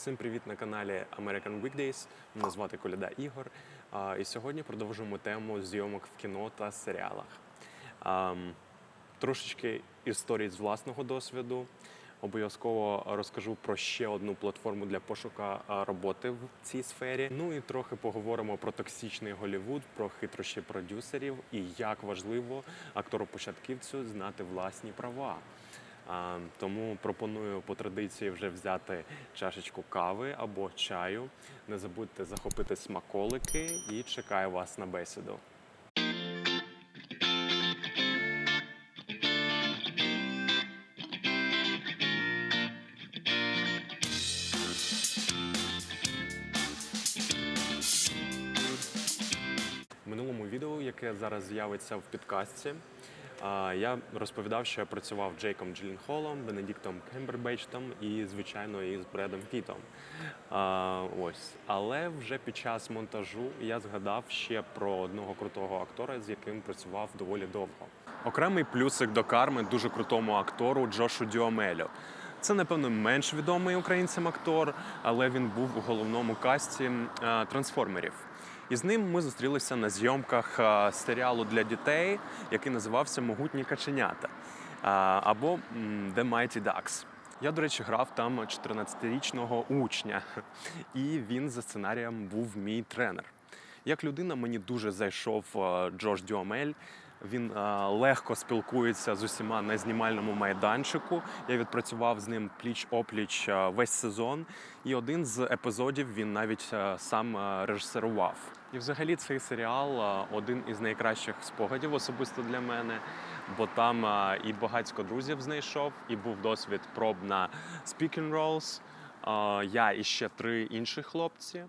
Всім привіт на каналі American Weekdays. Мене звати Коляда Ігор. І сьогодні продовжуємо тему зйомок в кіно та серіалах. Трошечки історій з власного досвіду. Обов'язково розкажу про ще одну платформу для пошука роботи в цій сфері. Ну і трохи поговоримо про токсичний Голівуд, про хитрощі продюсерів і як важливо актору-початківцю знати власні права. Тому пропоную по традиції вже взяти чашечку кави або чаю. Не забудьте захопити смаколики і чекаю вас на бесіду. Минулому відео, яке зараз з'явиться в підкасті, я розповідав, що я працював Джейком Джилінхолом, Бенедіктом Кембербечтом і, звичайно, і з Бредом Пітом. Ось. Але вже під час монтажу я згадав ще про одного крутого актора, з яким працював доволі довго. Окремий плюсик до карми дуже крутому актору Джошу Дюамелю. Це, напевно, менш відомий українцям актор, але він був у головному касті трансформерів. І з ним ми зустрілися на зйомках е, серіалу для дітей, який називався Могутні каченята е, або The Mighty Ducks. Я, до речі, грав там 14-річного учня, і він за сценарієм був мій тренер. Як людина мені дуже зайшов Джордж Джош Дюамель. Він е, легко спілкується з усіма на знімальному майданчику. Я відпрацював з ним пліч опліч е, весь сезон. І один з епізодів він навіть е, сам режисерував. І взагалі цей серіал один із найкращих спогадів особисто для мене, бо там і багатько друзів знайшов, і був досвід проб на speaking roles. Я і ще три інші хлопці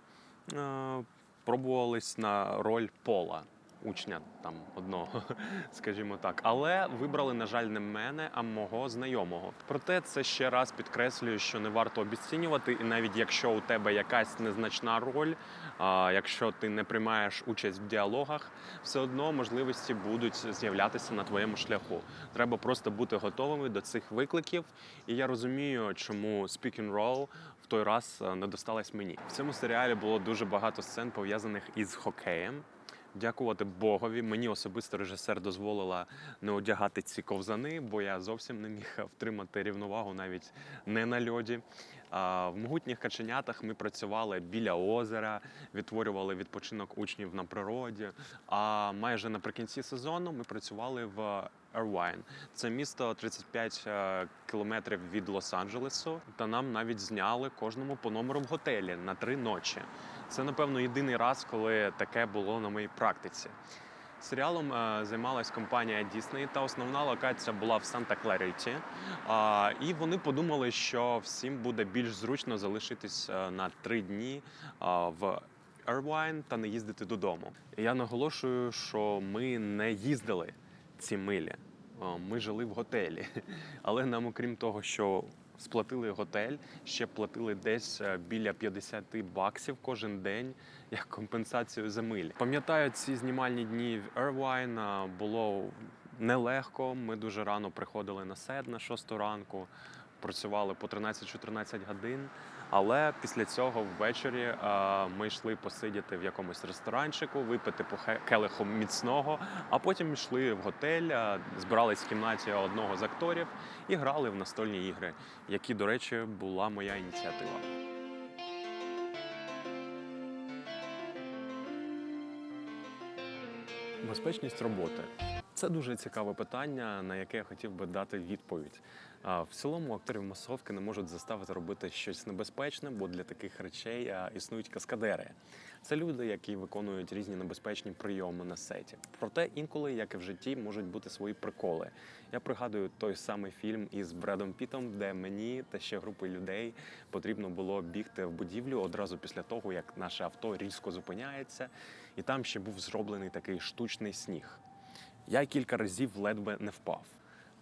пробувались на роль Пола. Учня там одного, скажімо так, але вибрали, на жаль, не мене, а мого знайомого. Проте це ще раз підкреслює, що не варто обіцінювати, і навіть якщо у тебе якась незначна роль, а, якщо ти не приймаєш участь в діалогах, все одно можливості будуть з'являтися на твоєму шляху. Треба просто бути готовими до цих викликів. І я розумію, чому speaking role в той раз е, не досталась мені. В цьому серіалі було дуже багато сцен пов'язаних із хокеєм. Дякувати Богові. Мені особисто режисер дозволила не одягати ці ковзани, бо я зовсім не міг втримати рівновагу навіть не на льоді. А в могутніх каченятах ми працювали біля озера, відтворювали відпочинок учнів на природі. А майже наприкінці сезону ми працювали в Ервайн. Це місто 35 е, кілометрів від Лос-Анджелесу. Та нам навіть зняли кожному по номеру готелі на три ночі. Це, напевно, єдиний раз, коли таке було на моїй практиці. Серіалом е, займалась компанія Disney, та основна локація була в Санта-Клариті. І вони подумали, що всім буде більш зручно залишитись е, на три дні а, в Ервайн та не їздити додому. Я наголошую, що ми не їздили ці милі. Ми жили в готелі. Але нам, окрім того, що сплатили готель, ще платили десь е, біля 50 баксів кожен день як компенсацію за милі. Пам'ятаю, ці знімальні дні в Ервайн було нелегко. Ми дуже рано приходили на сет на 6 ранку, працювали по 13-14 годин. Але після цього ввечері е, ми йшли посидіти в якомусь ресторанчику, випити по келиху міцного, а потім йшли в готель, е, збирались в кімнаті одного з акторів і грали в настольні ігри, які, до речі, була моя ініціатива. Безпечність роботи це дуже цікаве питання, на яке я хотів би дати відповідь. В цілому акторів масовки не можуть заставити робити щось небезпечне, бо для таких речей існують каскадери. Це люди, які виконують різні небезпечні прийоми на сеті. Проте інколи, як і в житті, можуть бути свої приколи. Я пригадую той самий фільм із Бредом Пітом, де мені та ще групи людей потрібно було бігти в будівлю одразу після того, як наше авто різко зупиняється, і там ще був зроблений такий штучний сніг. Я кілька разів ледве не впав.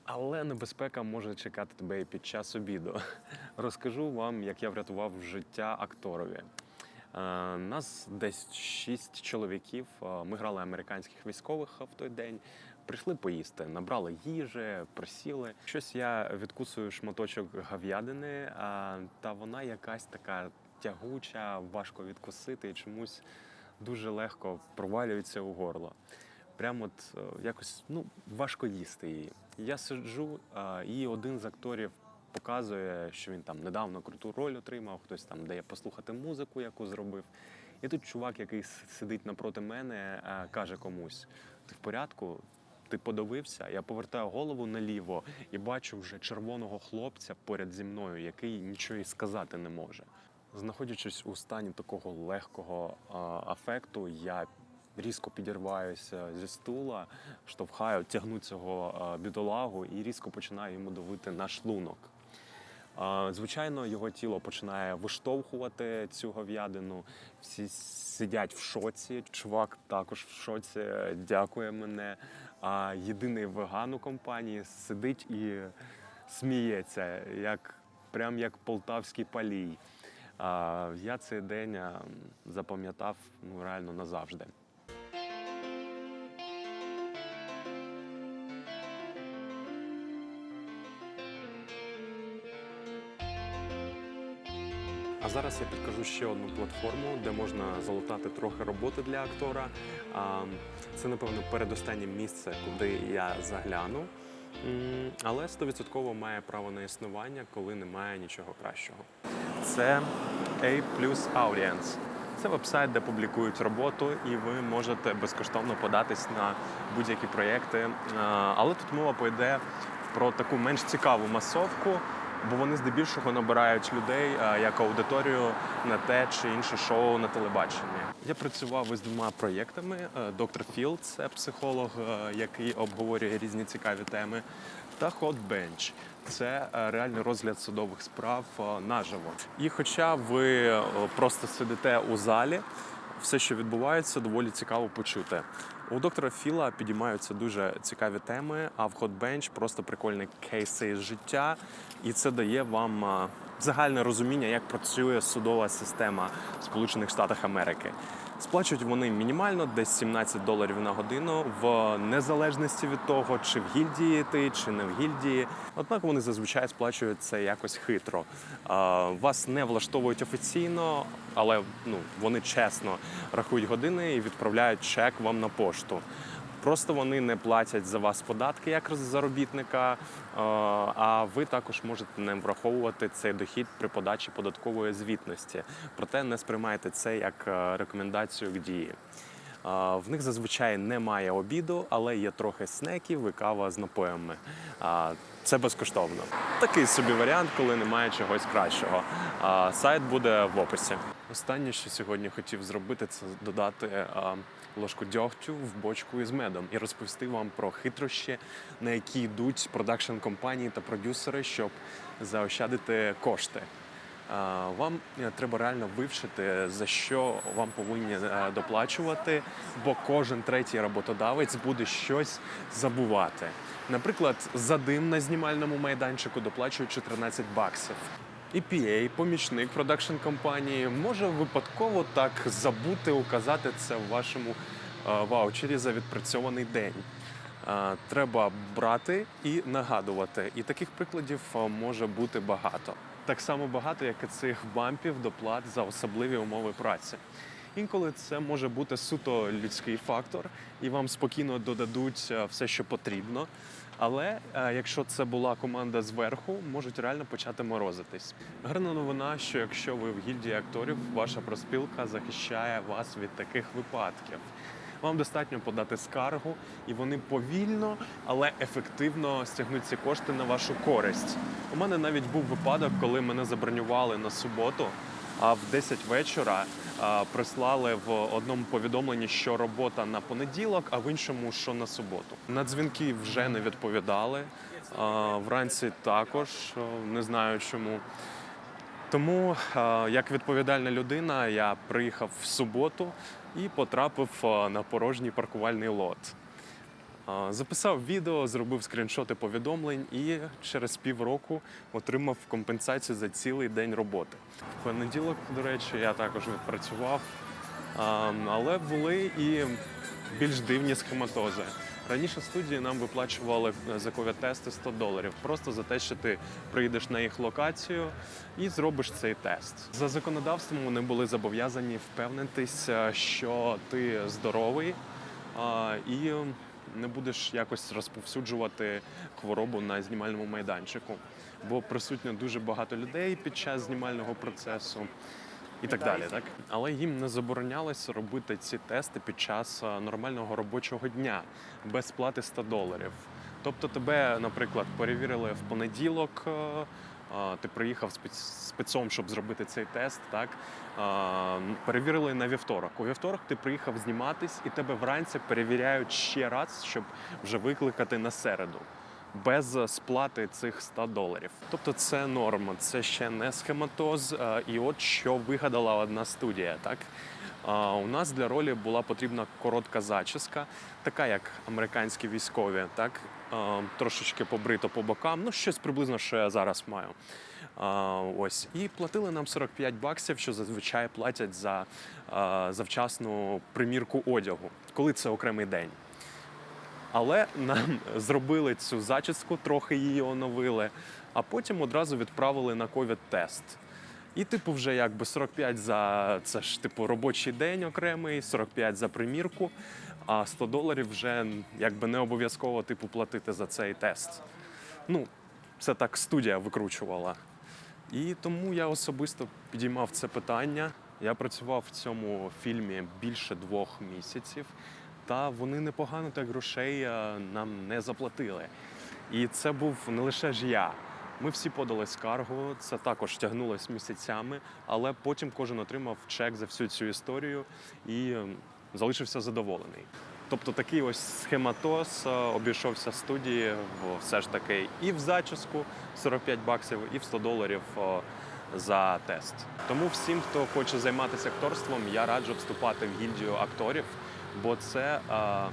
Але небезпека може чекати тебе і під час обіду. Розкажу вам, як я врятував життя акторові. Е, Нас десь шість чоловіків. Е, Ми грали американських військових в той день. прийшли поїсти, набрали їжі, присіли. Щось я відкусую шматочок говядини, а, та вона якась така тягуча, важко відкусити і чомусь дуже легко провалюється у горло. Прямо от е, якось ну, важко їсти її. Я сиджу, і один з акторів показує, що він там недавно круту роль отримав, хтось там дає послухати музику, яку зробив. І тут чувак, який сидить напроти мене, е, каже комусь: ти в порядку? Ти подивився, я повертаю голову наліво і бачу вже червоного хлопця поряд зі мною, який нічого і сказати не може. Знаходячись у стані такого легкого афекту, я різко підірваюся зі стула, штовхаю, тягну цього бідолагу і різко починаю йому давити на шлунок. Звичайно, його тіло починає виштовхувати цю говядину. Всі сидять в шоці. Чувак також в шоці, дякує мене. А єдиний веган у компанії сидить і сміється, як прям як полтавський палій. Я цей день запам'ятав ну реально назавжди. А зараз я підкажу ще одну платформу, де можна залутати трохи роботи для актора. Це, напевно, передостаннє місце, куди я загляну. Але 100% має право на існування, коли немає нічого кращого. Це A Audience. Це вебсайт, де публікують роботу, і ви можете безкоштовно податись на будь-які проєкти. Але тут мова пойде про таку менш цікаву масовку, бо вони здебільшого набирають людей як аудиторію на те чи інше шоу на телебаченні. Я працював із двома проєктами. Е, Доктор Філ це психолог, е, який обговорює різні цікаві теми. Та Bench – це е, реальний розгляд судових справ е, наживо. І хоча ви е, просто сидите у залі, все, що відбувається, доволі цікаво почути. У доктора Філа підіймаються дуже цікаві теми, а в Hotbench просто прикольні кейси з життя, і це дає вам загальне розуміння, як працює судова система Сполучених Штатах Америки. Сплачують вони мінімально, десь 17 доларів на годину, в незалежності від того, чи в гільдії ти, чи не в гільдії. Однак вони зазвичай сплачують це якось хитро. Вас не влаштовують офіційно, але ну, вони чесно рахують години і відправляють чек вам на пошту. Просто вони не платять за вас податки як заробітника, е, а ви також можете не враховувати цей дохід при подачі податкової звітності. Проте не сприймайте це як е, рекомендацію к дії. Е, В них зазвичай немає обіду, але є трохи снеків і кава з напоями. Це безкоштовно. Такий собі варіант, коли немає чогось кращого. Сайт буде в описі. Останнє, що сьогодні хотів зробити, це додати ложку дьогтю в бочку із медом і розповісти вам про хитрощі, на які йдуть продакшн компанії та продюсери, щоб заощадити кошти. Вам е, треба реально вивчити, за що вам повинні е, доплачувати, бо кожен третій роботодавець буде щось забувати. Наприклад, за дим на знімальному майданчику доплачують 14 баксів. І PA, помічник продакшн компанії, може випадково так забути указати це в вашому е, ваучері за відпрацьований день. Е, Треба брати і нагадувати. І таких прикладів е, може бути багато. Так само багато, як і цих бампів доплат за особливі умови праці. Інколи це може бути суто людський фактор, і вам спокійно додадуть все, що потрібно. Але е, якщо це була команда зверху, можуть реально почати морозитись. Гарна новина, що якщо ви в гільдії акторів, ваша проспілка захищає вас від таких випадків. Вам достатньо подати скаргу, і вони повільно, але ефективно стягнуть ці кошти на вашу користь. У мене навіть був випадок, коли мене забронювали на суботу, а в 10 вечора прислали в одному повідомленні, що робота на понеділок, а в іншому, що на суботу. На дзвінки вже не відповідали. Вранці також не знаю чому. Тому, як відповідальна людина, я приїхав в суботу і потрапив на порожній паркувальний лот. Е, Записав відео, зробив скріншоти повідомлень і через півроку отримав компенсацію за цілий день роботи. В понеділок, до речі, я також відпрацював, Е, але були і більш дивні схематози. Раніше студії нам виплачували е, за ковід-тести 100 доларів, просто за те, що ти приїдеш на їх локацію і зробиш цей тест. За законодавством вони були зобов'язані впевнитися, що ти здоровий і не будеш якось розповсюджувати хворобу на знімальному майданчику, бо присутньо дуже багато людей під час знімального процесу. І так далі, так але їм не заборонялося робити ці тести під час нормального робочого дня без плати 100 доларів. Тобто тебе, наприклад, перевірили в понеділок. Е, Ти приїхав спецом, щоб зробити цей тест. Так перевірили на вівторок. У вівторок ти приїхав зніматись, і тебе вранці перевіряють ще раз, щоб вже викликати на середу. Без сплати цих 100 доларів. Тобто це норма, це ще не схематоз. І от що вигадала одна студія. Так у нас для ролі була потрібна коротка зачіска, така як американські військові, так трошечки побрито по бокам. Ну щось приблизно, що я зараз маю. Ось і платили нам 45 баксів, що зазвичай платять за завчасну примірку одягу, коли це окремий день. Але нам зробили цю зачіску, трохи її оновили, а потім одразу відправили на ковід-тест. І, типу, вже якби 45 за це ж типу робочий день окремий, 45 за примірку, а 100 доларів вже якби не обов'язково типу платити за цей тест. Ну, це так студія викручувала. І тому я особисто підіймав це питання. Я працював в цьому фільмі більше двох місяців, та вони непогано так грошей е, нам не заплатили. І це був не лише ж я. Ми всі подали скаргу, це також тягнулось місяцями, але потім кожен отримав чек за всю цю історію і ем, залишився задоволений. Тобто такий ось схематоз е, обійшовся студії в все ж таки і в зачіску 45 баксів, і в 100 доларів е, за тест. Тому всім, хто хоче займатися акторством, я раджу вступати в гільдію акторів, бо це е,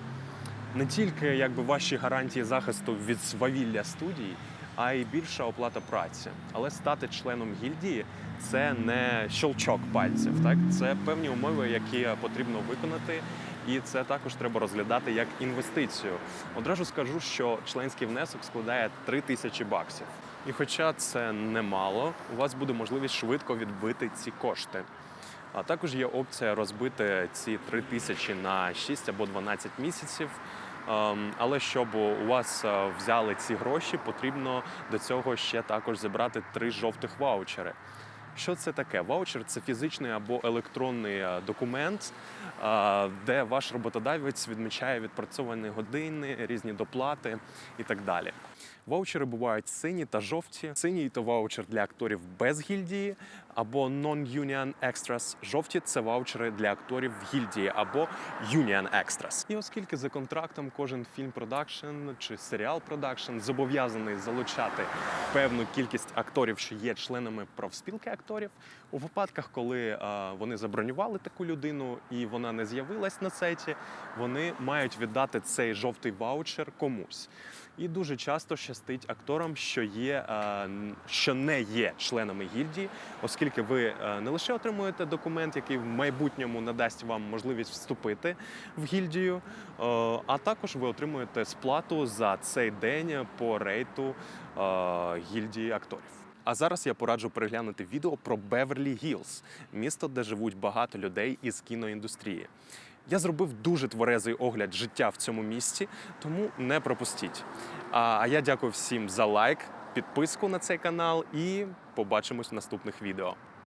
не тільки якби ваші гарантії захисту від свавілля студій, а й більша оплата праці. Але стати членом гільдії це не щелчок пальців, так це певні умови, які потрібно виконати. І це також треба розглядати як інвестицію. Одразу скажу, що членський внесок складає 3 тисячі баксів. І хоча це немало, у вас буде можливість швидко відбити ці кошти. А також є опція розбити ці 3 тисячі на 6 або 12 місяців. Ем, Але щоб у вас е, взяли ці гроші, потрібно до цього ще також зібрати три жовтих ваучери. Що це таке? Ваучер це фізичний або електронний е, документ, е, де ваш роботодавець відмічає відпрацьовані години, різні доплати і так далі. Ваучери бувають сині та жовті. Синій то ваучер для акторів без гільдії або non-union extras. Жовті це ваучери для акторів в гільдії або union extras. І оскільки за контрактом кожен фільм продакшн чи серіал продакшн зобов'язаний залучати певну кількість акторів, що є членами профспілки акторів, у випадках, коли е, вони забронювали таку людину і вона не з'явилась на сайті, вони мають віддати цей жовтий ваучер комусь. І дуже часто щастить акторам, що є е, н- що не є членами гільдії, оскільки ви е, не лише отримуєте документ, який в майбутньому надасть вам можливість вступити в гільдію, е, а також ви отримуєте сплату за цей день по рейту е, гільдії акторів. А зараз я пораджу переглянути відео про Беверлі Гілз, місто, де живуть багато людей із кіноіндустрії. Я зробив дуже тверезий огляд життя в цьому місті, тому не пропустіть. А я дякую всім за лайк, підписку на цей канал і побачимось в наступних відео.